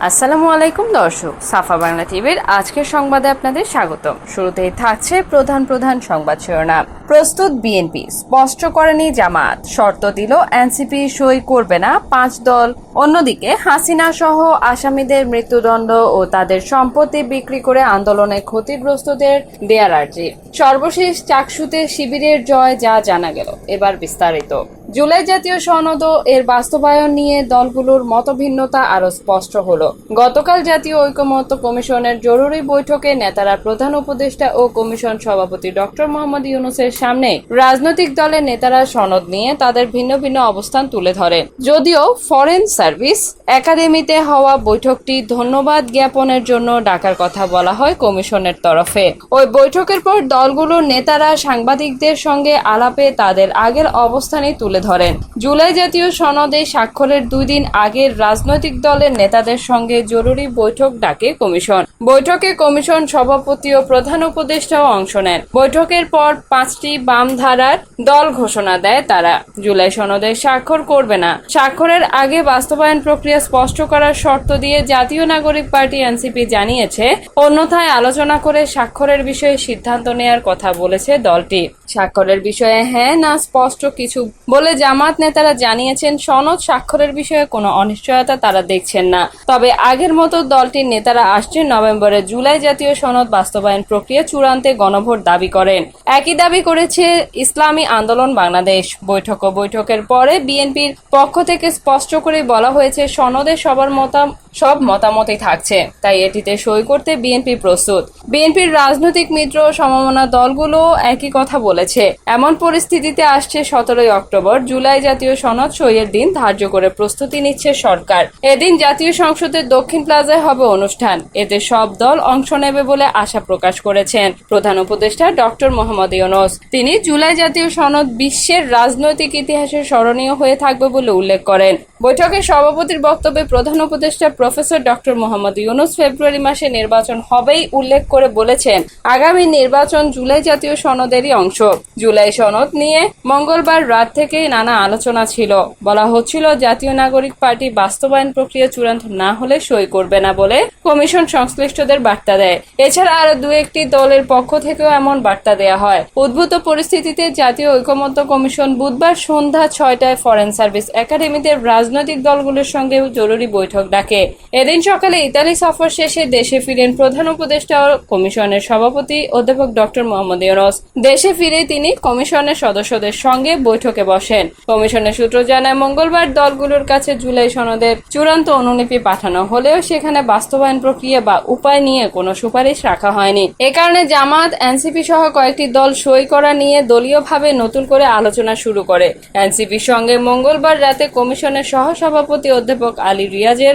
আসসালামু আলাইকুম, দর্শক। সাফা বাংলা টিভির আজকের সংবাদে আপনাদের স্বাগতম। শুরুতেই থাকছে প্রধান প্রধান সংবাদ শিরোনাম। প্রস্তুত বিএনপি, স্পষ্ট করেনি জামাত। শর্ত দিল, এনসিপি সই করবে না পাঁচ দল। অন্যদিকে, হাসিনা সহ আসামিদের মৃত্যুদণ্ড ও তাদের সম্পত্তি বিক্রি করে আন্দোলনে ক্ষতিগ্রস্তদের দেয়ার আর্জি। সর্বশেষ চাকসুতে শিবিরের জয়, যা জানা গেল। এবার বিস্তারিত। জুলাই জাতীয় সনদ এর বাস্তবায়ন নিয়ে দলগুলোর মতভিন্নতা আরও স্পষ্ট হলো। গতকাল জাতীয় ঐকমত্য কমিশনের জরুরি বৈঠকে নেতারা প্রধান উপদেষ্টা ও কমিশন সভাপতি ডক্টর মোহাম্মদ ইউনুসের সামনে রাজনৈতিক দলের নেতারা সনদ নিয়ে তাদের ভিন্ন ভিন্ন অবস্থান তুলে ধরে। যদিও ফরেন সার্ভিস একাডেমিতে হওয়া বৈঠকটি ধন্যবাদ জ্ঞাপনের জন্য ডাকার কথা বলা হয় কমিশনের তরফে। ওই বৈঠকের পর দলগুলোর নেতারা সাংবাদিকদের সঙ্গে আলাপে তাদের আগের অবস্থানই তুলে ধরেন। জুলাই জাতীয় সনদে স্বাক্ষরের দুই দিন আগের রাজনৈতিক দলের নেতাদের সঙ্গে জরুরি বৈঠক ডাকে কমিশন। বৈঠকে কমিশন সভাপতি ও প্রধান উপদেষ্টাও অংশ নেন। বৈঠকের পর পাঁচটি বাম ধারার দল ঘোষণা দেয় তারা। জুলাই সনদে স্বাক্ষর করবে না। স্বাক্ষরের আগে বাস্তবায়ন প্রক্রিয়া স্পষ্ট করার শর্ত দিয়ে জাতীয় নাগরিক পার্টি এনসিপি জানিয়েছে, অন্যথায় আলোচনা করে স্বাক্ষরের বিষয়ে সিদ্ধান্ত নেয়ার কথা বলেছে দলটি। স্বাক্ষরের বিষয়ে। হ্যাঁ না, স্পষ্ট কিছু। বলে জামাত নেতারা জানিয়েছেন, সনদ স্বাক্ষরের বিষয়ে কোনো অনিশ্চয়তা তারা দেখছেন না। তবে আগের মতো দলটির নেতারা আসছেন নভেম্বরে জুলাই জাতীয় সনদ বাস্তবায়ন প্রক্রিয়া চূড়ান্তে গণভোট দাবি করেন। একই দাবি করেছে ইসলামী আন্দোলন বাংলাদেশ। বৈঠক ও বৈঠকের পরে বিএনপির পক্ষ থেকে স্পষ্ট করে বলা হয়েছে, সনদে সবার মতাম সব মতামতই থাকছে। তাই এটিতে সই করতে বিএনপি প্রস্তুত। বিএনপির রাজনৈতিক মিত্র সমমনা দলগুলো একই কথা বলেছে। এমন পরিস্থিতিতে আসছে সতেরোই অক্টোবর, জুলাই জাতীয় সনদ সইয়ের দিন ধার্য করে প্রস্তুতি নিচ্ছে সরকার। এদিন জাতীয় সংসদের দক্ষিণ প্লাজায় হবে অনুষ্ঠান। এতে সব দল অংশ নেবে বলে আশা প্রকাশ করেছেন প্রধান উপদেষ্টা ডক্টর মোহাম্মদ ইউনুস। তিনি জুলাই জাতীয় সনদ বিশ্বের রাজনৈতিক ইতিহাসে স্মরণীয় হয়ে থাকবে বলে উল্লেখ করেন। বৈঠকে সভাপতির বক্তব্যে প্রধান উপদেষ্টা প্রফেসর ডক্টর মোহাম্মদ ইউনুস ফেব্রুয়ারি মাসে নির্বাচন হবেই উল্লেখ করে বলেছেন, আগামী নির্বাচন জুলাই জাতীয় সনদেরই অংশ। জুলাই সনদ নিয়ে মঙ্গলবার রাত থেকেই নানা আলোচনা ছিল। বলা হচ্ছিল, জাতীয় নাগরিক পার্টি বাস্তবায়ন প্রক্রিয়া চূড়ান্ত না হলে সই করবে না বলে কমিশন সংশ্লিষ্টদের বার্তা দেয়। এছাড়া আরও দু একটি দলের পক্ষ থেকেও এমন বার্তা দেয়া হয়। উদ্ভূত পরিস্থিতিতে জাতীয় ঐকমত্য কমিশন বুধবার সন্ধ্যা ছয়টায় ফরেন সার্ভিস একাডেমিতে রাজনৈতিক দলগুলোর সঙ্গে জরুরি বৈঠক ডাকে। এদিন সকালে ইতালি সফর শেষে দেশে ফিরেন প্রধান উপদেষ্টা কমিশনের সভাপতি অধ্যাপক ডক্টর মোহাম্মদ ইউনুস। দেশে ফিরে তিনি কমিশনের সদস্যদের সঙ্গে বৈঠকে বসেন। কমিশনের সূত্র জানায়, মঙ্গলবার দলগুলোর কাছে জুলাই সনদের চূড়ান্ত অনুলিপি পাঠানো হলেও সেখানে বাস্তবায়ন প্রক্রিয়া বা উপায় নিয়ে কোনো সুপারিশ রাখা হয়নি। এ কারণে জামাত এনসিপি সহ কয়েকটি দল সই করা নিয়ে দলীয়ভাবে নতুন করে আলোচনা শুরু করে। এনসিপির সঙ্গে মঙ্গলবার রাতে কমিশনের সহসভাপতি অধ্যাপক আলী রিয়াজের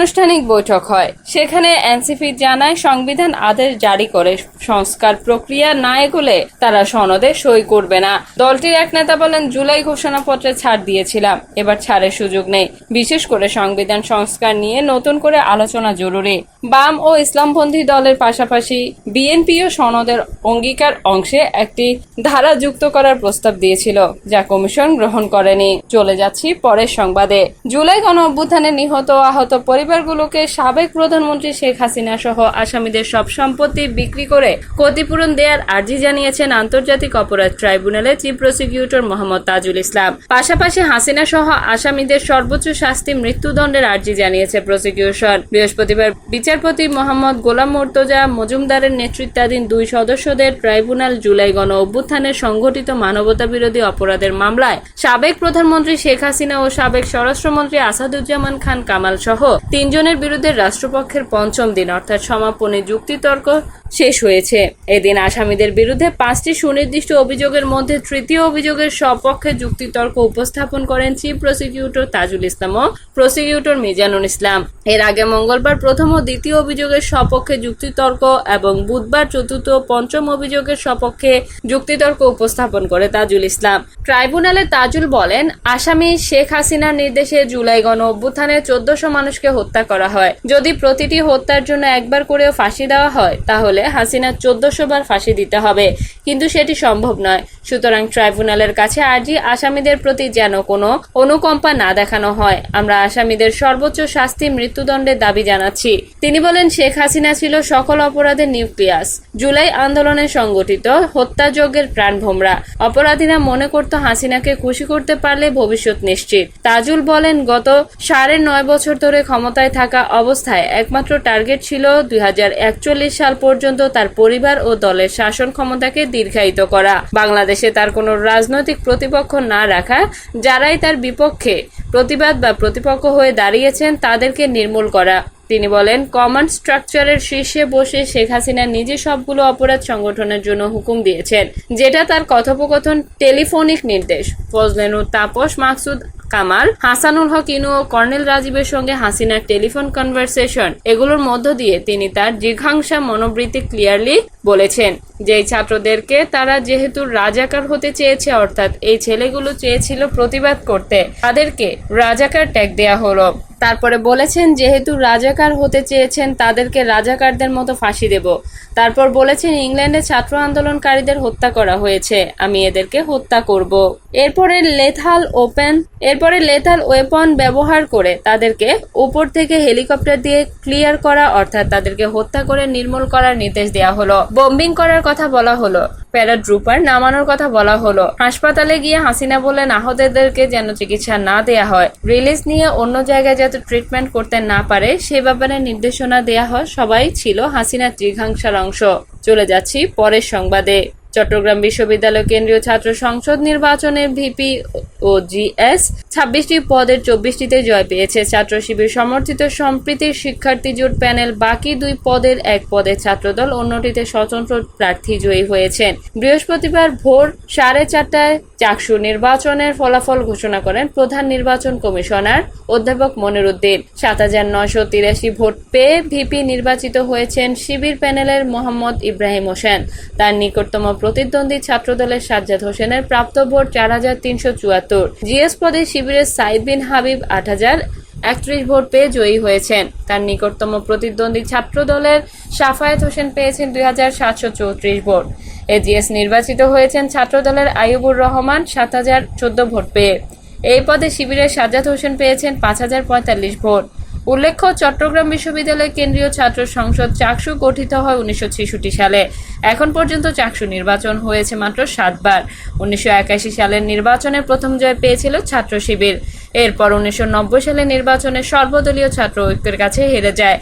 অনানুষ্ঠানিক বৈঠক হয়। সেখানে এনসিপি জানায় সংবিধান আদেশ জারি করে সংস্কার প্রক্রিয়া না এগোলে তারা সনদে সই করবে না। দলটির এক নেতা বলেন, জুলাই ঘোষণাপত্রে ছাড় দিয়েছিলাম। এবার ছাড়ের সুযোগ নেই। বিশেষ করে সংবিধান সংস্কার নিয়ে নতুন করে আলোচনা জরুরি। বাম ও ইসলামপন্থী দলের পাশাপাশি বিএনপিও সনদের অঙ্গীকার অংশে একটি ধারা যুক্ত করার প্রস্তাব দিয়েছিল, যা কমিশন গ্রহণ করেনি। চলে যাচ্ছি পরের সংবাদে। জুলাই গণ অভ্যুত্থানে নিহত আহত আহত পরিবারগুলোকে সাবেক প্রধানমন্ত্রী শেখ হাসিনা সহ আসামিদের সব সম্পত্তি বিক্রি করে ক্ষতিপূরণ দেওয়ার আর্জি জানিয়েছেন আন্তর্জাতিক অপরাধ ট্রাইব্যুনালের চিফ প্রসিকিউটর মোহাম্মদ তাজুল ইসলাম। পাশাপাশি হাসিনা সহ আসামিদের সর্বোচ্চ শাস্তি মৃত্যুদণ্ডের আর্জি জানিয়েছে প্রসিকিউশন। বৃহস্পতিবার বিচারপতি মোহাম্মদ গোলাম মোর্তজা মজুমদারের নেতৃত্বাধীন দুই সদস্যদের ট্রাইব্যুনাল জুলাই গণ অভ্যুত্থানের সংঘটিত মানবতা বিরোধী অপরাধের মামলায় সাবেক প্রধানমন্ত্রী শেখ হাসিনা ও সাবেক স্বরাষ্ট্রমন্ত্রী আসাদুজ্জামান খান কামাল সহ তিনজনের বিরুদ্ধে রাষ্ট্রপক্ষের পঞ্চম দিন, অর্থাৎ সমাপনী যুক্তিতর্ক শেষ হয়েছে। এদিন আসামিদের বিরুদ্ধে পাঁচটি সুনির্দিষ্ট অভিযোগের মধ্যে তৃতীয় অভিযোগের সপক্ষে যুক্তিতর্ক উপস্থাপন করেন চিফ প্রসিকিউটর তাজুল ইসলাম ও প্রসিকিউটর মিজানুল ইসলাম। এর আগে মঙ্গলবার প্রথম ও দ্বিতীয় অভিযোগের সপক্ষে যুক্তিতর্ক এবং বুধবার চতুর্থ ও পঞ্চম অভিযোগের সপক্ষে যুক্তিতর্ক উপস্থাপন করে তাজুল ইসলাম। ট্রাইব্যুনালে তাজুল বলেন, আসামি শেখ হাসিনার নির্দেশে জুলাই গণ অভ্যুত্থানে চোদ্দশো মানুষকে হত্যা করা হয়। যদি প্রতিটি হত্যার জন্য একবার করেও ফাঁসি দেওয়া হয়, তাহলে হাসিনা চোদ্দশো বার ফাঁসি দিতে হবে। কিন্তু সেটি সম্ভব নয়। সুতরাং ট্রাইব্যুনালের কাছে আর্জি আসামিদের প্রতি যেন কোনো অনুকম্পা না দেখানো হয়। আমরা আসামিদের সর্বোচ্চ শাস্তি মৃত্যুদণ্ডের দাবি জানাচ্ছি। তিনি বলেন, শেখ হাসিনা ছিল সকল অপরাধের নিউক্লিয়াস। জুলাই আন্দোলনে সংগঠিত হত্যাযজ্ঞের প্রাণভোমরা অপরাধীরা মনে করত হাসিনাকে খুশি করতে পারলে ভবিষ্যৎ নিশ্চিত। তাজুল বলেন, গত সাড়ে নয় বছর ধরে ক্ষমতায় থাকা অবস্থায় একমাত্র টার্গেট ছিল দুই হাজার একচল্লিশ সাল পর্যন্ত তার পরিবার ও দলের শাসন ক্ষমতাকে দীর্ঘায়িত করা। বাংলাদেশে তার কোনো রাজনৈতিক প্রতিপক্ষ না রাখা, যারাই তার বিপক্ষে প্রতিবাদ বা প্রতিপক্ষ হয়ে দাঁড়িয়েছেন তাদেরকে নির্মূল করা। তিনি বলেন কমান্ড স্ট্রাকচারের শীর্ষে বসে শেখ হাসিনা নিজে সবগুলো অপরাধ সংগঠনের জন্য হুকুম দিয়েছেন, যেটা তার কথোপকথন টেলিফোনিক নির্দেশ। ফজলেনুর তাপস, মাকসুদ কামাল, হাসানুল হক ইনু ও কর্নেল রাজীবের সঙ্গে হাসিনার টেলিফোন কনভারসেশন, এগুলোর মধ্য দিয়ে তিনি তার জিঘাংসা মনোবৃত্তি ক্লিয়ারলি বলেছেন। যেই ছাত্রদেরকে তারা যেহেতু রাজাকার হতে চেয়েছে, অর্থাৎ এই ছেলেগুলো চেয়েছিল প্রতিবাদ করতে, তাদেরকে রাজাকার ট্যাগ দেয়া হলো। তারপরে বলেছেন, যেহেতু রাজাকার হতে চেয়েছেন, তাদেরকে রাজাকারদের মতো ফাঁসি দেব। তারপর বলেছেন, ইংল্যান্ডে ছাত্র আন্দোলনকারীদের হত্যা করা হয়েছে, আমি এদেরকে হত্যা করব। এরপরে লেথাল ওপেন, এরপরে লেথাল ওয়েপন ব্যবহার করে তাদেরকে উপর থেকে হেলিকপ্টার দিয়ে ক্লিয়ার করা, অর্থাৎ তাদেরকে হত্যা করে নির্মূল করার নির্দেশ দেওয়া হলো। বোম্বিং করার কথা বলা হলো। প্যারাড্রুপার নামানোর কথা বলা হলো। হাসপাতালে গিয়ে হাসিনা বলে আহতদেরকে যেন চিকিৎসা না দেয়া হয়। রিলিজ নিয়ে অন্য জায়গায় যাতে ট্রিটমেন্ট করতে না পারে, সে ব্যাপারে নির্দেশনা দেয়া হয়। সবাই ছিল হাসিনার দীর্ঘাংশার অংশ। চলে যাচ্ছি পরের সংবাদে। চট্টগ্রাম বিশ্ববিদ্যালয় কেন্দ্রীয় ছাত্র সংসদ নির্বাচনে ভিপি ও জিএস ছাব্বিশটি পদের চব্বিশটিতে জয় পেয়েছে। ছাত্র শিবির সমর্থিত সম্প্রীতির শিক্ষার্থী জোট প্যানেল বাকি দুই পদের এক পদে ছাত্রদল, অন্যটিতে স্বতন্ত্র প্রার্থী জয়ী হয়েছেন। বৃহস্পতিবার ভোর সাড়ে চারটায় চাকসু নির্বাচনের ফলাফল ঘোষণা করেন প্রধান নির্বাচন কমিশনার অধ্যাপক মনিরুদ্দিন সাত হাজার নয়শো তিরাশি ভোট পেয়ে ভিপি নির্বাচিত হয়েছেন শিবির প্যানেলের মোহাম্মদ ইব্রাহিম হোসেন। তার নিকটতম প্রতিদ্বন্দ্বী ছাত্রদলের সাজ্জাদ হোসেনের প্রাপ্ত ভোট চার হাজার তিনশো চুয়াত্তর। জিএস পদে শিবিরের সাইদ বিন হাবিব আট হাজার একত্রিশ ভোট পেয়ে জয়ী হয়েছেন। তার নিকটতম প্রতিদ্বন্দ্বী ছাত্রদলের সাফায়েত হোসেন পেয়েছেন দুই হাজার সাতশো চৌত্রিশ ভোট। এজিএস নির্বাচিত হয়েছেন ছাত্রদলের আইয়ুবুর রহমান সাত হাজার চোদ্দ ভোট পেয়ে। এই পদে শিবিরের সাজ্জাদ হোসেন পেয়েছেন পাঁচ হাজার পঁয়তাল্লিশ ভোট। উল্লেখ্য, চট্টগ্রাম বিশ্ববিদ্যালয়ের কেন্দ্রীয় ছাত্র সংসদ চাকসু গঠিত হয় উনিশশো ছেষট্টি সালে। এখন পর্যন্ত চাকসু নির্বাচন হয়েছে মাত্র সাতবার। উনিশশো একাশি সালের নির্বাচনে প্রথম জয় পেয়েছিল ছাত্র শিবির। এরপর উনিশশো নব্বই সালে নির্বাচনে সর্বদলীয় ছাত্র ঐক্যের কাছে হেরে যায়।